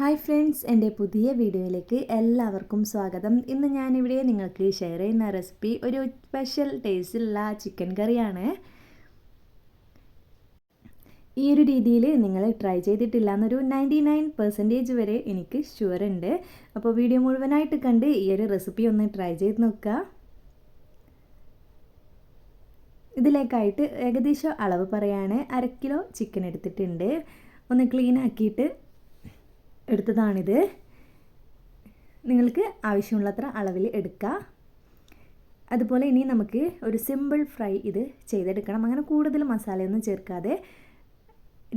Hi friends എന്റെ പുതിയ വീഡിയോയിലേക്ക് എല്ലാവർക്കും സ്വാഗതം. ഇന്ന് ഞാനിവിടെ നിങ്ങൾക്ക് ഷെയർ ചെയ്യുന്ന റെസിപ്പി ഒരു സ്പെഷ്യൽ ടേസ്റ്റിലുള്ള ചിക്കൻ കറിയാണ്. ഈ ഒരു രീതിയിൽ നിങ്ങൾ ട്രൈ ചെയ്തിട്ടില്ല എന്നൊരു നയന്റി നയൻ പെർസെന്റേജ് വരെ എനിക്ക് ഷുവർ ഉണ്ട്. അപ്പോൾ വീഡിയോ മുഴുവനായിട്ട് കണ്ട് ഈ ഒരു റെസിപ്പി ഒന്ന് ട്രൈ ചെയ്ത് നോക്കുക. ഇതിലേക്കായിട്ട് ഏകദേശം അളവ് പറയാണ്. അര കിലോ ചിക്കൻ എടുത്തിട്ടുണ്ട്. ഒന്ന് ക്ലീൻ ആക്കിയിട്ട് എടുത്തതാണിത്. നിങ്ങൾക്ക് ആവശ്യമുള്ളത്ര അളവിൽ എടുക്കുക അതുപോലെ ഇനി നമുക്ക് ഒരു സിമ്പിൾ ഫ്രൈ ഇത് ചെയ്തെടുക്കണം. അങ്ങനെ കൂടുതൽ മസാലയൊന്നും ചേർക്കാതെ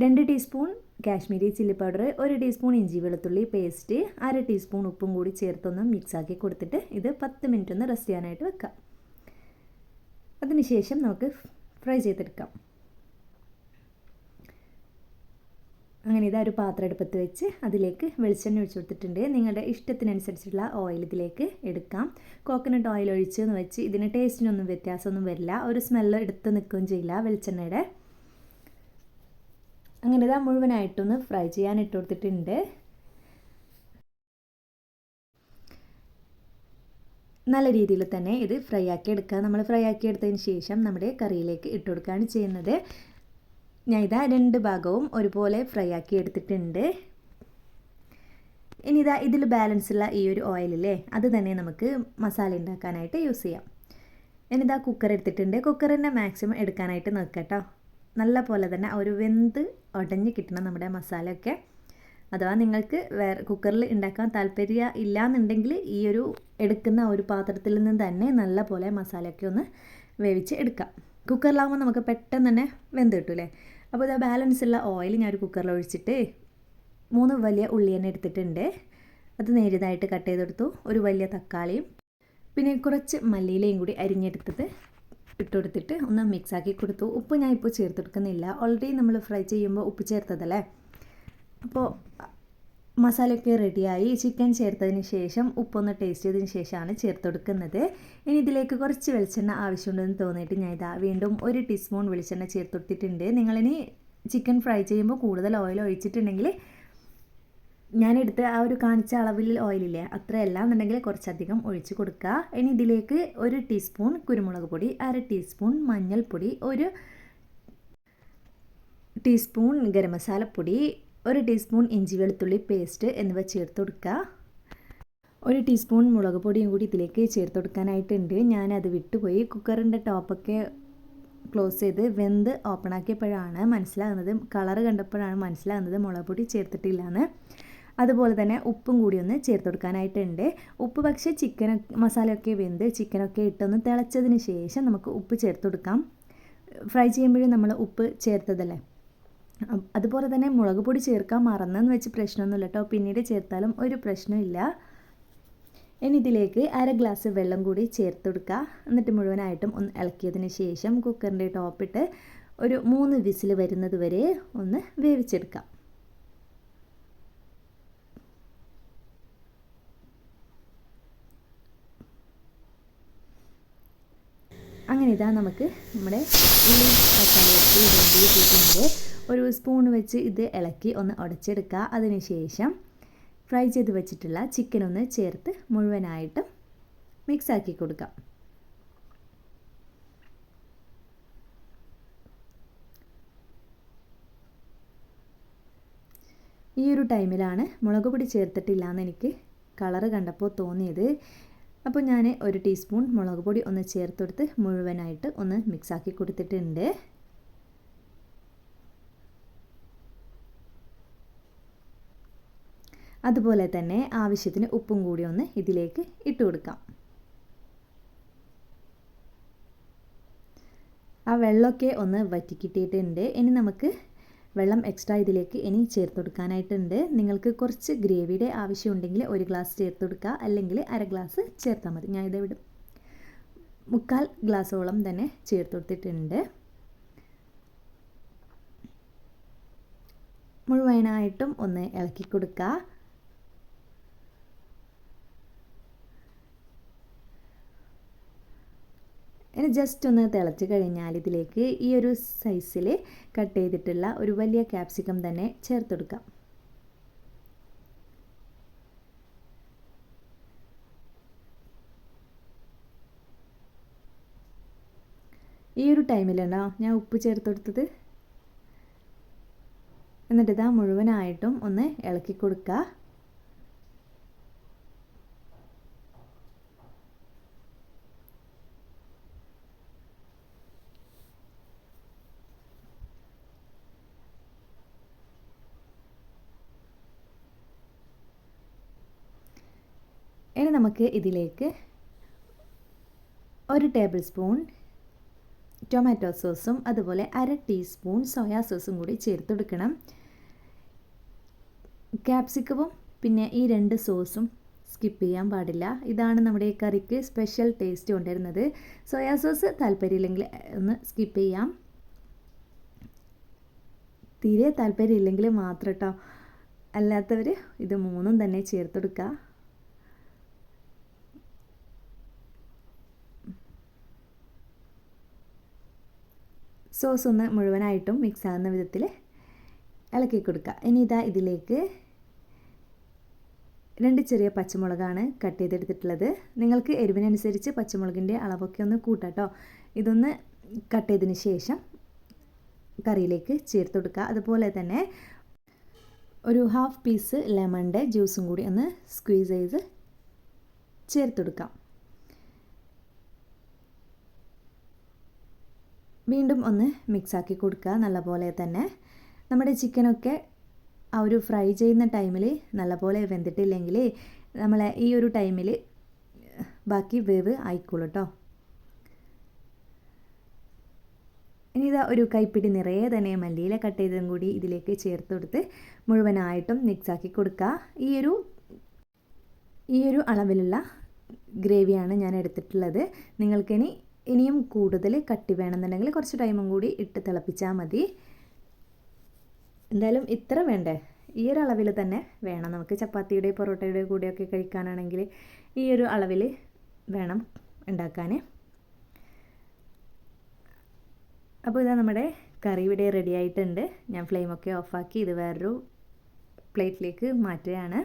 രണ്ട് ടീസ്പൂൺ കാശ്മീരി ചില്ലി പൗഡർ ഒരു ടീസ്പൂൺ ഇഞ്ചി വെളുത്തുള്ളി പേസ്റ്റ് അര ടീസ്പൂൺ ഉപ്പും കൂടി ചേർത്തൊന്ന് മിക്സാക്കി കൊടുത്തിട്ട് ഇത് പത്ത് മിനിറ്റ് ഒന്ന് റെസ്റ്റ് ചെയ്യാനായിട്ട് വെക്കാം. അതിനുശേഷം നമുക്ക് ഫ്രൈ ചെയ്തെടുക്കാം. അങ്ങനെ ഇതാ ഒരു പാത്രം അടുപ്പത്ത് വെച്ച് അതിലേക്ക് വെളിച്ചെണ്ണ ഒഴിച്ച് കൊടുത്തിട്ടുണ്ട്. നിങ്ങളുടെ ഇഷ്ടത്തിനനുസരിച്ചുള്ള ഓയിൽ ഇതിലേക്ക് എടുക്കാം. കോക്കനട്ട് ഓയിൽ ഒഴിച്ച് എന്ന് വെച്ച് ഇതിന് ടേസ്റ്റിനൊന്നും വ്യത്യാസമൊന്നും വരില്ല. ഒരു സ്മെല്ല് എടുത്ത് നിൽക്കുകയും ചെയ്യില്ല വെളിച്ചെണ്ണയുടെ. അങ്ങനെ ഇതാ മുഴുവനായിട്ടൊന്ന് ഫ്രൈ ചെയ്യാൻ ഇട്ട് കൊടുത്തിട്ടുണ്ട്. നല്ല രീതിയിൽ തന്നെ ഇത് ഫ്രൈ ആക്കി എടുക്കുക നമ്മൾ ഫ്രൈ ആക്കി എടുത്തതിന് ശേഷം നമ്മുടെ കറിയിലേക്ക് ഇട്ട് കൊടുക്കുകയാണ് ചെയ്യുന്നത്. ഞാൻ ഇതാ രണ്ട് ഭാഗവും ഒരുപോലെ ഫ്രൈ ആക്കി എടുത്തിട്ടുണ്ട്. ഇനി ഇതാ ഇതിൽ ബാലൻസ് ഉള്ള ഈ ഒരു ഓയിലില്ലേ അത് തന്നെ നമുക്ക് മസാല ഉണ്ടാക്കാനായിട്ട് യൂസ് ചെയ്യാം. ഇനിതാ കുക്കർ എടുത്തിട്ടുണ്ട്. കുക്കർ തന്നെ മാക്സിമം എടുക്കാനായിട്ട് നോക്കട്ടോ നല്ല പോലെ തന്നെ ഒരു വെന്ത് ഉടഞ്ഞ് കിട്ടണം നമ്മുടെ മസാലയൊക്കെ അഥവാ നിങ്ങൾക്ക് വേറെ കുക്കറിൽ ഉണ്ടാക്കാൻ താല്പര്യം ഇല്ലയെന്നുണ്ടെങ്കിൽ ഈ ഒരു എടുക്കുന്ന ഒരു പാത്രത്തിൽ നിന്ന് തന്നെ നല്ല പോലെ മസാലയൊക്കെ ഒന്ന് വേവിച്ച് എടുക്കാം. കുക്കറിലാകുമ്പോൾ നമുക്ക് പെട്ടെന്ന് തന്നെ വെന്ത് കിട്ടൂലേ അപ്പോൾ ഇതാ ബാലൻസ് ഉള്ള ഓയിൽ ഞാൻ ഒരു കുക്കറിൽ ഒഴിച്ചിട്ട് മൂന്ന് വലിയ ഉള്ളി തന്നെ എടുത്തിട്ടുണ്ട്. അത് നേരിയതായിട്ട് കട്ട് ചെയ്തെടുത്തു ഒരു വലിയ തക്കാളിയും പിന്നെ കുറച്ച് മല്ലിയിലയും കൂടി അരിഞ്ഞെടുത്തത് ഇട്ട് കൊടുത്തിട്ട് ഒന്ന് മിക്സാക്കി കൊടുത്തു. ഉപ്പ് ഞാൻ ഇപ്പോൾ ചേർത്തെടുക്കുന്നില്ല ഓൾറെഡി നമ്മൾ ഫ്രൈ ചെയ്യുമ്പോൾ ഉപ്പ് ചേർത്തതല്ലേ? അപ്പോൾ മസാലയൊക്കെ റെഡിയായി ചിക്കൻ ചേർത്തതിന് ശേഷം ഉപ്പൊന്ന് ടേസ്റ്റ് ചെയ്തതിന് ശേഷമാണ് ചേർത്ത് കൊടുക്കുന്നത് ഇനി ഇതിലേക്ക് കുറച്ച് വെളിച്ചെണ്ണ ആവശ്യമുണ്ടെന്ന് തോന്നിയിട്ട് ഞാൻ ഇതാ വീണ്ടും ഒരു ടീസ്പൂൺ വെളിച്ചെണ്ണ ചേർത്ത് കൊടുത്തിട്ടുണ്ട് നിങ്ങളിനി ചിക്കൻ ഫ്രൈ ചെയ്യുമ്പോൾ കൂടുതൽ ഓയിൽ ഒഴിച്ചിട്ടുണ്ടെങ്കിൽ ഞാനെടുത്ത ആ ഒരു കാണിച്ച അളവിൽ ഓയിലില്ലേ അത്രയല്ല എന്നുണ്ടെങ്കിൽ കുറച്ചധികം ഒഴിച്ച് കൊടുക്കുക. ഇനി ഇതിലേക്ക് ഒരു ടീസ്പൂൺ കുരുമുളക് പൊടി അര ടീസ്പൂൺ മഞ്ഞൾപ്പൊടി ഒരു ടീസ്പൂൺ ഗരം മസാലപ്പൊടി ഒരു ടീസ്പൂൺ ഇഞ്ചി വെളുത്തുള്ളി പേസ്റ്റ് എന്നിവ ചേർത്ത് കൊടുക്കുക. ഒരു ടീസ്പൂൺ മുളക് പൊടിയും കൂടി ഇതിലേക്ക് ചേർത്ത് കൊടുക്കാനായിട്ടുണ്ട്. ഞാനത് വിട്ടുപോയി. കുക്കറിന്റെ ടോപ്പൊക്കെ ക്ലോസ് ചെയ്ത് വെന്ത് ഓപ്പൺ ആക്കിയപ്പോഴാണ് മനസ്സിലാകുന്നത്. കളറ് കണ്ടപ്പോഴാണ് മനസ്സിലാകുന്നത് മുളക് പൊടി ചേർത്തിട്ടില്ലാന്ന്. അതുപോലെ തന്നെ ഉപ്പും കൂടി ഒന്ന് ചേർത്ത് കൊടുക്കാനായിട്ടുണ്ട്. ഉപ്പ് പക്ഷേ ചിക്കൻ മസാലയൊക്കെ വെന്ത് ചിക്കനൊക്കെ ഇട്ടൊന്ന് തിളച്ചതിന് ശേഷം നമുക്ക് ഉപ്പ് ചേർത്ത് കൊടുക്കാം. ഫ്രൈ ചെയ്യുമ്പോഴും നമ്മൾ ഉപ്പ് ചേർത്തതല്ലേ? അതുപോലെ തന്നെ മുളക് പൊടി ചേർക്കാൻ മറന്നെന്ന് വെച്ച് പ്രശ്നമൊന്നുമില്ല കേട്ടോ. പിന്നീട് ചേർത്താലും ഒരു പ്രശ്നമില്ല. ഇനി ഇതിലേക്ക് അര ഗ്ലാസ് വെള്ളം കൂടി ചേർത്ത് കൊടുക്കുക. എന്നിട്ട് മുഴുവനായിട്ടും ഒന്ന് ഇളക്കിയതിന് ശേഷം കുക്കറിന്റെ ടോപ്പിട്ട് ഒരു മൂന്ന് വിസിൽ വരുന്നത് വരെ ഒന്ന് വേവിച്ചെടുക്കാം അങ്ങനെ ഇതാ നമുക്ക് നമ്മുടെ ഉള്ളി തക്കാളിയൊക്കെ റെഡി ഒരു സ്പൂൺ വെച്ച് ഇത് ഇളക്കി ഒന്ന് ഉടച്ചെടുക്കുക. അതിനുശേഷം ഫ്രൈ ചെയ്ത് വെച്ചിട്ടുള്ള ചിക്കൻ ഒന്ന് ചേർത്ത് മുഴുവനായിട്ട് മിക്സ് ആക്കി കൊടുക്കാം. ഈ ഒരു ടൈമിലാണ് മുളക് പൊടി ചേർത്തിട്ടില്ല എന്ന് എനിക്ക് കളറ് കണ്ടപ്പോൾ തോന്നിയത്. അപ്പോൾ ഞാൻ ഒരു ടീസ്പൂൺ മുളക് പൊടി ഒന്ന് ചേർത്തെടുത്ത് മുഴുവനായിട്ട് ഒന്ന് മിക്സാക്കി കൊടുത്തിട്ടുണ്ട്. അതുപോലെ തന്നെ ആവശ്യത്തിന് ഉപ്പും കൂടി ഒന്ന് ഇതിലേക്ക് ഇട്ട് കൊടുക്കാം. ആ വെള്ളമൊക്കെ ഒന്ന് വറ്റിക്കിട്ടിയിട്ടുണ്ട് ഇനി നമുക്ക് വെള്ളം എക്സ്ട്രാ ഇതിലേക്ക് ഇനി ചേർത്ത് കൊടുക്കാനായിട്ടുണ്ട്. നിങ്ങൾക്ക് കുറച്ച് ഗ്രേവിയുടെ ആവശ്യമുണ്ടെങ്കിൽ ഒരു ഗ്ലാസ് ചേർത്ത് കൊടുക്കുക. അല്ലെങ്കിൽ അര ഗ്ലാസ് ചേർത്താൽ മതി. ഞാൻ ഇതെവിടെ മുക്കാൽ ഗ്ലാസോളം തന്നെ ചേർത്ത് കൊടുത്തിട്ടുണ്ട്. മുഴുവനായിട്ടും ഒന്ന് ഇളക്കി കൊടുക്കുക. ഇനി ജസ്റ്റ് ഒന്ന് തിളച്ച് കഴിഞ്ഞാൽ ഇതിലേക്ക് ഈ ഒരു സൈസിൽ കട്ട് ചെയ്തിട്ടുള്ള ഒരു വലിയ ക്യാപ്സിക്കം തന്നെ ചേർത്തെടുക്കാം ഈ ഒരു ടൈമിലാണോ ഞാൻ ഉപ്പ് ചേർത്തെടുത്തത് എന്നിട്ട് ഇതാ മുഴുവനായിട്ടും ഒന്ന് ഇളക്കി കൊടുക്കുക. ഇനി നമുക്ക് ഇതിലേക്ക് ഒരു ടേബിൾ സ്പൂൺ ടൊമാറ്റോ സോസും അതുപോലെ അര ടീസ്പൂൺ സോയാ സോസും കൂടി ചേർത്തെടുക്കണം ക്യാപ്സിക്കവും പിന്നെ ഈ രണ്ട് സോസും സ്കിപ്പ് ചെയ്യാൻ പാടില്ല. ഇതാണ് നമ്മുടെ ഈ കറിക്ക് സ്പെഷ്യൽ ടേസ്റ്റ് കൊണ്ടുവരുന്നത്. സോയാ സോസ് താല്പര്യമില്ലെങ്കിൽ ഒന്ന് സ്കിപ്പ് ചെയ്യാം. തീരെ താല്പര്യമില്ലെങ്കിൽ മാത്രം കേട്ടോ അല്ലാത്തവർ ഇത് മൂന്നും തന്നെ ചേർത്തെടുക്കുക സോസ് ഒന്ന് മുഴുവനായിട്ടും മിക്സ് ആകുന്ന വിധത്തിൽ ഇളക്കി കൊടുക്കുക. ഇനി ഇതാ ഇതിലേക്ക് രണ്ട് ചെറിയ പച്ചമുളകാണ് കട്ട് ചെയ്തെടുത്തിട്ടുള്ളത്. നിങ്ങൾക്ക് എരിവിനനുസരിച്ച് പച്ചമുളകിന്റെ അളവൊക്കെ ഒന്ന് കൂട്ടാട്ടോ ഇതൊന്ന് കട്ട് ചെയ്തതിന് ശേഷം കറിയിലേക്ക് ചേർത്ത് കൊടുക്കുക. അതുപോലെ തന്നെ ഒരു ഹാഫ് പീസ് ലെമണിന്റെ ജ്യൂസും കൂടി ഒന്ന് സ്ക്വീസ് ചെയ്ത് ചേർത്ത് കൊടുക്കാം. വീണ്ടും ഒന്ന് മിക്സാക്കി കൊടുക്കുക നല്ലപോലെ തന്നെ. നമ്മുടെ ചിക്കനൊക്കെ ആ ഒരു ഫ്രൈ ചെയ്യുന്ന ടൈമിൽ നല്ലപോലെ വെന്തിട്ടില്ലെങ്കിൽ നമ്മളെ ഈ ഒരു ടൈമിൽ ബാക്കി വേവ് ആയിക്കോളൂ കേട്ടോ ഇനി ഇതാ ഒരു കൈപ്പിടി നിറയെ തന്നെ മല്ലിയില കട്ട് ചെയ്തതും കൂടി ഇതിലേക്ക് ചേർത്ത് കൊടുത്ത് മുഴുവനായിട്ടും മിക്സാക്കി കൊടുക്കുക. ഈ ഒരു ഈ ഒരു അളവിലുള്ള ഗ്രേവിയാണ് ഞാൻ എടുത്തിട്ടുള്ളത്. നിങ്ങൾക്കിനി ഇനിയും കൂടുതൽ കട്ടി വേണമെന്നുണ്ടെങ്കിൽ കുറച്ച് ടൈമും കൂടി ഇട്ട് തിളപ്പിച്ചാൽ മതി. എന്തായാലും ഇത്ര വേണ്ടേ? ഈ ഒരു അളവിൽ തന്നെ വേണം. നമുക്ക് ചപ്പാത്തിയുടെ പൊറോട്ടയുടെ കൂടെയൊക്കെ കഴിക്കാനാണെങ്കിൽ ഈ ഒരു അളവിൽ വേണം ഉണ്ടാക്കാൻ. അപ്പോൾ ഇതാ നമ്മുടെ കറി ഇവിടെ റെഡി ആയിട്ടുണ്ട്. ഞാൻ ഫ്ലെയിമൊക്കെ ഓഫാക്കി ഇത് വേറൊരു പ്ലേറ്റിലേക്ക് മാറ്റുകയാണ്.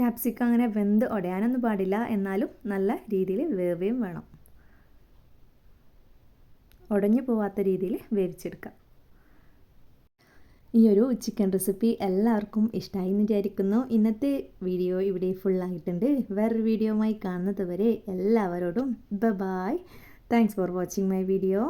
ക്യാപ്സിക്കം അങ്ങനെ വെന്ത് ഉടയാനൊന്നും പാടില്ല. എന്നാലും നല്ല രീതിയിൽ വേവുകയും വേണം. ഉടഞ്ഞു പോവാത്ത രീതിയിൽ വേവിച്ചെടുക്കാം. ഈ ഒരു ചിക്കൻ റെസിപ്പി എല്ലാവർക്കും ഇഷ്ടമായി എന്ന് വിചാരിക്കുന്നു. ഇന്നത്തെ വീഡിയോ ഇവിടെ ഫുള്ളായിട്ടുണ്ട് വേറൊരു വീഡിയോയുമായി കാണുന്നത് വരെ എല്ലാവരോടും ബ bye thanks for watching my video